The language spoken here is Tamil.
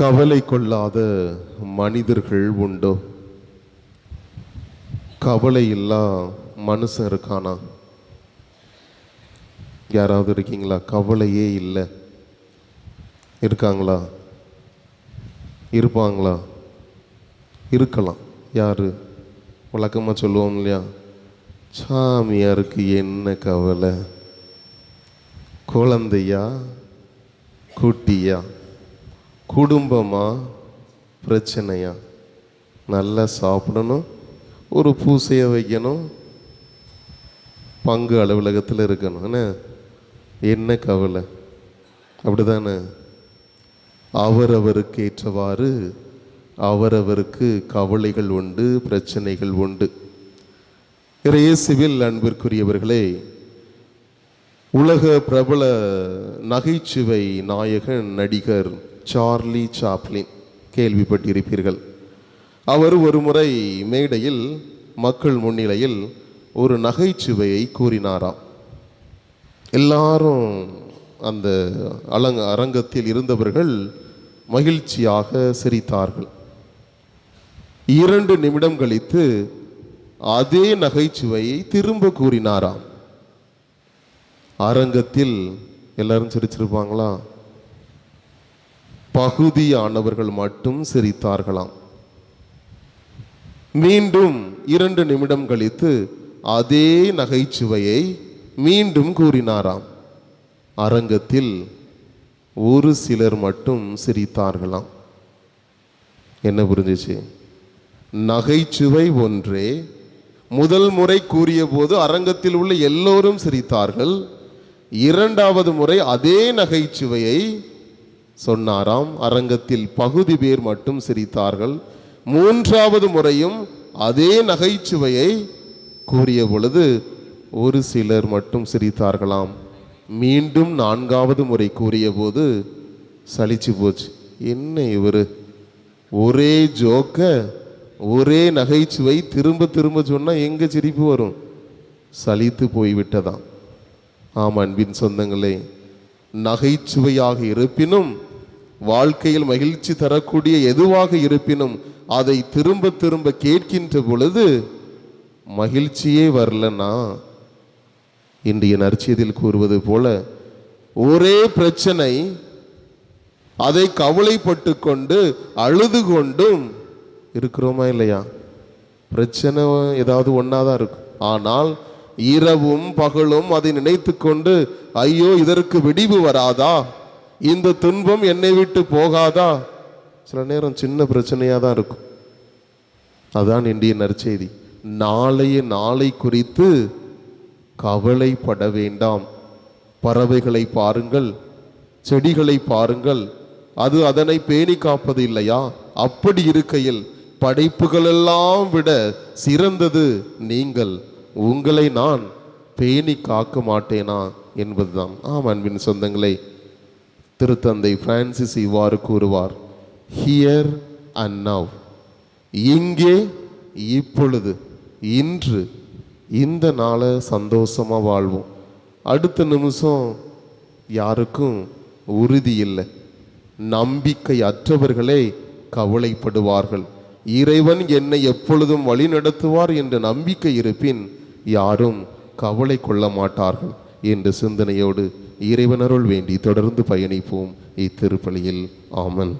கவலை கொள்ளாத மனிதர்கள் உண்டோ? கவலை இல்லா மனுஷன் இருக்கானா? யாராவது இருக்கீங்களா? கவலையே இல்லை. இருக்காங்களா? இருப்பாங்களா? இருக்கலாம். யார்? வழக்கமாக சொல்லுவோம் இல்லையா? சாமியாருக்கு என்ன கவலை? குழந்தையா? குட்டியா? குடும்பமா? பிரச்சனையா? நல்லா சாப்பிடணும். ஒரு பூசையை வைக்கணும். பங்கு அலுவலகத்தில் இருக்கணும். என்ன? என்ன கவலை? அப்படிதானே? அவரவருக்கு ஏற்றவாறு அவரவருக்கு கவலைகள் உண்டு பிரச்சனைகள் உண்டு. இயேசுவில் அன்பிற்குரியவர்களே உலக பிரபல நகைச்சுவை நாயகன் நடிகர் சார்லி சாப்ளின் கேள்விப்பட்டிருப்பீர்கள். அவர் ஒரு முறை மேடையில் மக்கள் முன்னிலையில் ஒரு நகைச்சுவையை கூறினாராம். எல்லாரும் அந்த அலங்க அரங்கத்தில் இருந்தவர்கள் மகிழ்ச்சியாக சிரித்தார்கள். இரண்டு நிமிடம் கழித்து அதே நகைச்சுவையை திரும்ப கூறினாராம். அரங்கத்தில் எல்லாரும் சிரிச்சிருப்பாங்களா? பகுதியானவர்கள் மட்டும் சிரித்தார்களாம். மீண்டும் இரண்டு நிமிடம் கழித்து அதே நகைச்சுவையை மீண்டும் கூறினாராம். அரங்கத்தில் ஒரு சிலர் மட்டும் சிரித்தார்களாம். என்ன புரிஞ்சிச்சு? நகைச்சுவை ஒன்றே. முதல் முறை கூறிய போது அரங்கத்தில் உள்ள எல்லோரும் சிரித்தார்கள். இரண்டாவது முறை அதே நகைச்சுவையை சொன்னாராம். அரங்கத்தில் பகுதி பேர் மட்டும் சிரித்தார்கள். மூன்றாவது முறையும் அதே நகைச்சுவையை கூறிய பொழுது ஒரு சிலர் மட்டும் சிரித்தார்களாம். மீண்டும் நான்காவது முறை கூறிய போது சலிச்சு போச்சு. என்ன இவர்? ஒரே ஜோக்க ஒரே நகைச்சுவை திரும்ப திரும்ப சொன்னால் எங்கே சிரிப்பு வரும்? சலித்து போய்விட்டதாம். ஆம் அன்பின் சொந்தங்களே நகைச்சுவையாக இருப்பினும் வாழ்க்கையில் மகிழ்ச்சி தரக்கூடிய எதுவாக இருப்பினும் அதை திரும்ப திரும்ப கேட்கின்ற பொழுது மகிழ்ச்சியே வரலன்னா இன்றைய நற்செய்தியில் கூறுவது போல ஒரே பிரச்சனை அதை கவலைப்பட்டு கொண்டு அழுது கொண்டும் இருக்கிறோமா இல்லையா? பிரச்சனை ஏதாவது ஒன்றா தான் இருக்கும் ஆனால் இரவும் பகலும் அதை நினைத்து கொண்டு ஐயோ இதற்கு விடிவு வராதா? இந்த துன்பம் என்னை விட்டு போகாதா? சில நேரம் சின்ன பிரச்சனையாக தான் இருக்கும். அதான் இன்றைய நற்செய்தி. நாளைய நாளை குறித்து கவலைப்பட வேண்டாம். பறவைகளை பாருங்கள் செடிகளை பாருங்கள். அது அதனை பேணி காப்பது இல்லையா? அப்படி இருக்கையில் படைப்புகளெல்லாம் விட சிறந்தது நீங்கள். உங்களை நான் பேணி காக்க மாட்டேனா? என்பதுதான். ஆம் அன்பின் சொந்தங்களே திருத்தந்தை பிரான்சிஸ் இவ்வாறு கூறுவார் ஹியர் அண்ட் நவ் இங்கே இப்பொழுது இன்று இந்த நாளை சந்தோஷமாக வாழ்வோம். அடுத்த நிமிஷம் யாருக்கும் உறுதி இல்லை. நம்பிக்கை அற்றவர்களே கவலைப்படுவார்கள். இறைவன் என்னை எப்பொழுதும் வழி நடத்துவார் என்ற நம்பிக்கை இருப்பின் யாரும் கவலை கொள்ள மாட்டார்கள் என்ற சிந்தனையோடு இறைவனருள் வேண்டி தொடர்ந்து பயணிப்போம் இத்திருப்பலியில். ஆமன்.